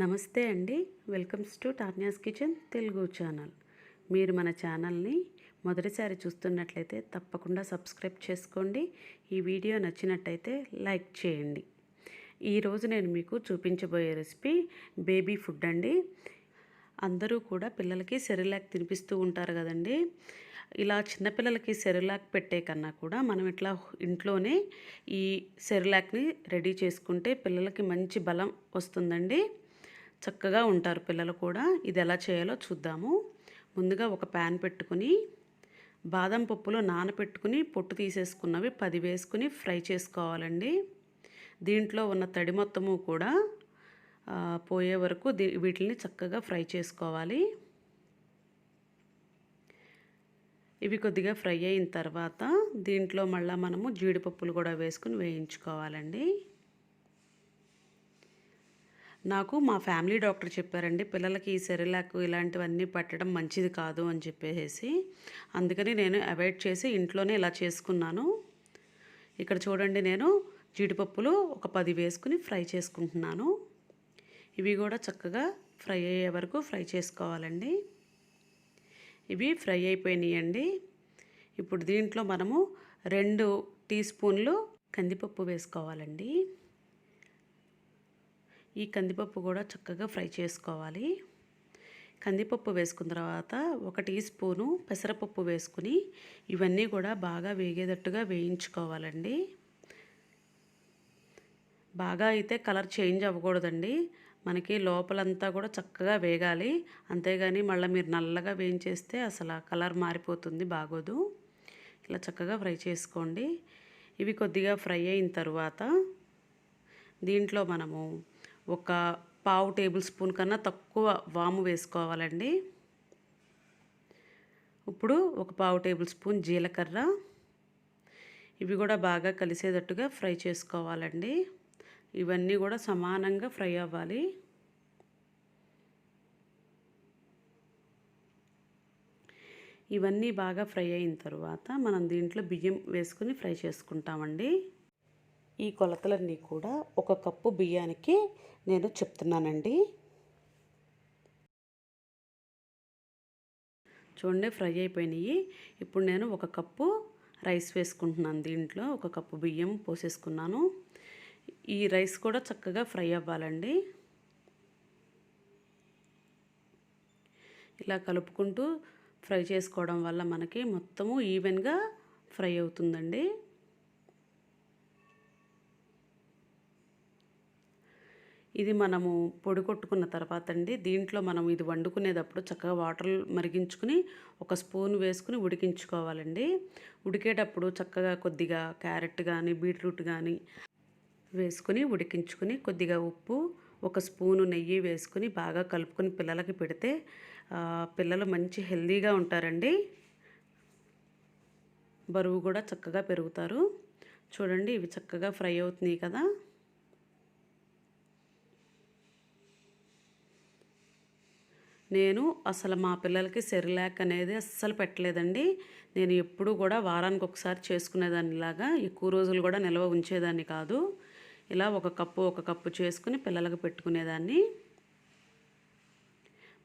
నమస్తే అండి. Welcomes to Tarnia's kitchen Telugu channel. మీరు మన ఛానల్ని మొదటిసారి చూస్తున్నట్లయితే తప్పకుండా సబ్స్క్రైబ్ చేసుకోండి. ఈ వీడియో నచ్చినట్టయితే లైక్ చేయండి. ఈరోజు నేను మీకు చూపించబోయే రెసిపీ బేబీ ఫుడ్ అండి. అందరూ కూడా పిల్లలకి సెరిలాక్ తినిపిస్తూ ఉంటారు కదండి. ఇలా చిన్నపిల్లలకి సెరిలాక్ పెట్టే కన్నా కూడా మనం ఇట్లా ఇంట్లోనే ఈ సెరిలాక్ని రెడీ చేసుకుంటే పిల్లలకి మంచి బలం వస్తుందండి. చక్కగా ఉంటారు పిల్లలు కూడా. ఇది ఎలా చేయాలో చూద్దాము. ముందుగా ఒక ప్యాన్ పెట్టుకుని బాదం పప్పులో నానపెట్టుకుని పొట్టు తీసేసుకున్నవి పది వేసుకుని ఫ్రై చేసుకోవాలండి. దీంట్లో ఉన్న తడి మొత్తము కూడా పోయే వరకు వీటిని చక్కగా ఫ్రై చేసుకోవాలి. ఇవి కొద్దిగా ఫ్రై అయిన తర్వాత దీంట్లో మళ్ళీ మనము జీడిపప్పులు కూడా వేసుకుని వేయించుకోవాలండి. నాకు మా ఫ్యామిలీ డాక్టర్ చెప్పారండి పిల్లలకి ఈ సెరిలాక్ ఇలాంటివన్నీ పెట్టడం మంచిది కాదు అని చెప్పేసి. అందుకని నేను అవాయిడ్ చేసి ఇంట్లోనే ఇలా చేసుకున్నాను. ఇక్కడ చూడండి నేను జీడిపప్పులు ఒక పది వేసుకుని ఫ్రై చేసుకుంటున్నాను. ఇవి కూడా చక్కగా ఫ్రై అయ్యే వరకు ఫ్రై చేసుకోవాలండి. ఇవి ఫ్రై అయిపోయినాయండి. ఇప్పుడు దీంట్లో మనము రెండు టీ స్పూన్లు కందిపప్పు వేసుకోవాలండి. ఈ కందిపప్పు కూడా చక్కగా ఫ్రై చేసుకోవాలి. కందిపప్పు వేసుకున్న తర్వాత ఒక టీ స్పూను పెసరపప్పు వేసుకుని ఇవన్నీ కూడా బాగా వేగేటట్టుగా వేయించుకోవాలండి. బాగా అయితే కలర్ చేంజ్ అవ్వకూడదండి. మనకి లోపలంతా కూడా చక్కగా వేగాలి. అంతేగాని మళ్ళీ మీరు నల్లగా వేయించేస్తే అసలు కలర్ మారిపోతుంది బాగోదు. ఇలా చక్కగా ఫ్రై చేసుకోండి. ఇవి కొద్దిగా ఫ్రై అయిన తర్వాత దీంట్లో మనము ఒక పావు టేబుల్ స్పూన్ కన్నా తక్కువ వాము వేసుకోవాలండి. ఇప్పుడు ఒక పావు టేబుల్ స్పూన్ జీలకర్ర. ఇవి కూడా బాగా కలిసేటట్టుగా ఫ్రై చేసుకోవాలండి. ఇవన్నీ కూడా సమానంగా ఫ్రై అవ్వాలి. ఇవన్నీ బాగా ఫ్రై అయిన తర్వాత మనం దీంట్లో బియ్యం వేసుకుని ఫ్రై చేసుకుంటామండి. ఈ కొలతలన్నీ కూడా ఒక కప్పు బియ్యానికి నేను చెప్తున్నానండి. చూడండి ఫ్రై అయిపోయినాయి. ఇప్పుడు నేను ఒక కప్పు రైస్ వేసుకుంటున్నాను దీంట్లో. ఒక కప్పు బియ్యం పోసేసుకున్నాను. ఈ రైస్ కూడా చక్కగా ఫ్రై అవ్వాలండి. ఇలా కలుపుకుంటూ ఫ్రై చేసుకోవడం వల్ల మనకి మొత్తము ఈవెన్గా ఫ్రై అవుతుందండి. ఇది మనము పొడి కొట్టుకున్న తర్వాత అండి దీంట్లో మనం ఇది వండుకునేటప్పుడు చక్కగా వాటర్ మరిగించుకుని ఒక స్పూన్ వేసుకుని ఉడికించుకోవాలండి. ఉడికేటప్పుడు చక్కగా కొద్దిగా క్యారెట్ కానీ బీట్రూట్ కానీ వేసుకుని ఉడికించుకుని కొద్దిగా ఉప్పు ఒక స్పూను నెయ్యి వేసుకుని బాగా కలుపుకొని పిల్లలకి పెడితే పిల్లలు మంచి హెల్దీగా ఉంటారండి. బరువు కూడా చక్కగా పెరుగుతారు. చూడండి ఇవి చక్కగా ఫ్రై అవుతున్నాయి కదా. నేను అసలు మా పిల్లలకి సెరిలాక్ అనేది అస్సలు పెట్టలేదండి. నేను ఎప్పుడు కూడా వారానికి ఒకసారి చేసుకునేదానిలాగా ఎక్కువ రోజులు కూడా నిల్వ ఉంచేదాన్ని కాదు. ఇలా ఒక కప్పు ఒక కప్పు చేసుకుని పిల్లలకు పెట్టుకునేదాన్ని.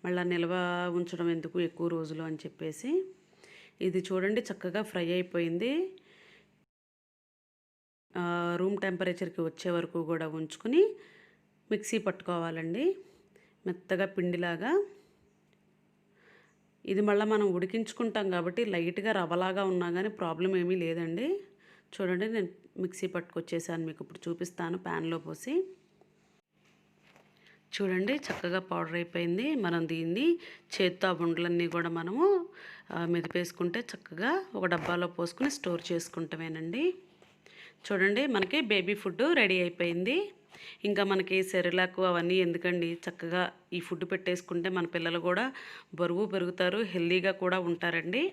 మళ్ళీ నిల్వ ఉంచడం ఎందుకు ఎక్కువ రోజులు అని చెప్పేసి. ఇది చూడండి చక్కగా ఫ్రై అయిపోయింది. రూమ్ టెంపరేచర్కి వచ్చే వరకు కూడా ఉంచుకుని మిక్సీ పట్టుకోవాలండి. మెత్తగా పిండిలాగా. ఇది మళ్ళీ మనం ఉడికించుకుంటాం కాబట్టి లైట్గా రవ్వలాగా ఉన్నా కానీ ప్రాబ్లం ఏమీ లేదండి. చూడండి నేను మిక్సీ పట్టుకొచ్చేసాను మీకు ఇప్పుడు చూపిస్తాను ప్యాన్లో పోసి. చూడండి చక్కగా పౌడర్ అయిపోయింది. మనం దీన్ని చేత్తో ఆ ఉండలన్నీ కూడా మనము మెదిపేసుకుంటే చక్కగా ఒక డబ్బాలో పోసుకుని స్టోర్ చేసుకుంటామేనండి. చూడండి మనకి బేబీ ఫుడ్ రెడీ అయిపోయింది. ఇంకా మనకి సెరిలాకు అవన్నీ ఎందుకండి? చక్కగా ఈ ఫుడ్ పెట్టేసుకుంటే మన పిల్లలు కూడా బరువు పెరుగుతారు హెల్దీగా కూడా ఉంటారండి.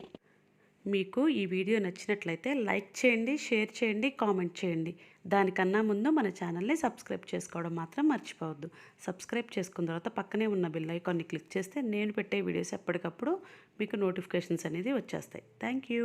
మీకు ఈ వీడియో నచ్చినట్లయితే లైక్ చేయండి షేర్ చేయండి కామెంట్ చేయండి. దానికన్నా ముందు మన ఛానల్ని సబ్స్క్రైబ్ చేసుకోవడం మాత్రం మర్చిపోవద్దు. సబ్స్క్రైబ్ చేసుకున్న తర్వాత పక్కనే ఉన్న బిల్ ఐకాన్ని క్లిక్ చేస్తే నేను పెట్టే వీడియోస్ ఎప్పటికప్పుడు మీకు నోటిఫికేషన్స్ అనేది వచ్చేస్తాయి. Thank you.